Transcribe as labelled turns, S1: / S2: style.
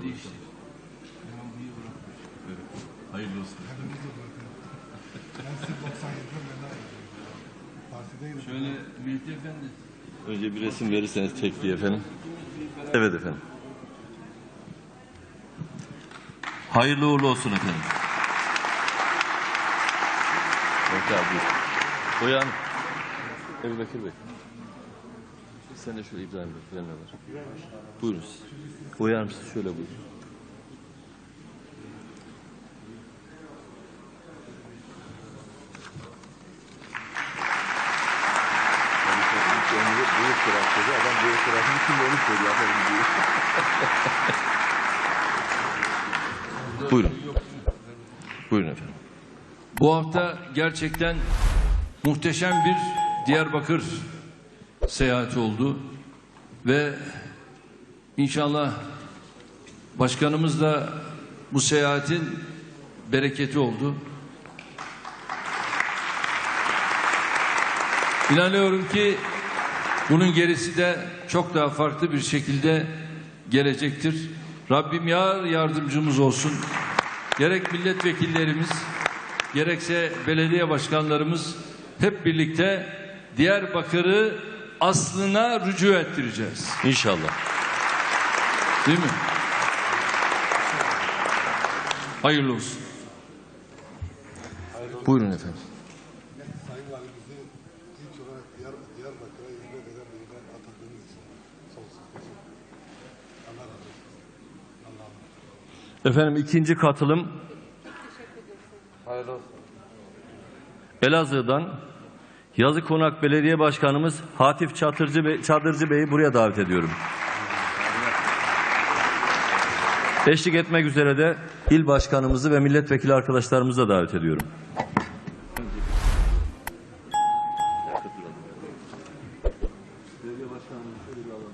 S1: Aynen değişti.
S2: hayırlı olsun.
S1: Şöyle Mehdi Efendi.
S2: Önce bir resim verirseniz tekliği efendim. Evet efendim. Hayırlı uğurlu olsun efendim. Yok abi. Uyan. Ebu Bekir Bey. Sen de şöyle İbrahim Bey falan var. Buyurun siz. Uyar mısınız? Şöyle buyurun. Buyurun. Buyurun efendim.
S1: Bu hafta gerçekten muhteşem bir Diyarbakır seyahati oldu ve inşallah başkanımız da bu seyahatin bereketi oldu. İnanıyorum ki bunun gerisi de çok daha farklı bir şekilde gelecektir. Rabbim yar yardımcımız olsun. Gerek milletvekillerimiz, gerekse belediye başkanlarımız hep birlikte Diyarbakır'ı aslına rücu ettireceğiz.
S2: İnşallah.
S1: Değil mi? Hayırlı olsun.
S2: Buyurun efendim.
S3: Olsun.
S2: Efendim ikinci katılım Elazığ'dan Yazı Konak Belediye Başkanımız Hatif Çatırcı Bey, Çadırcı Bey'i buraya davet ediyorum. Eşlik etmek üzere de il başkanımızı ve milletvekili arkadaşlarımızı da davet ediyorum. Belediye başkanımız şöyle bir alalım.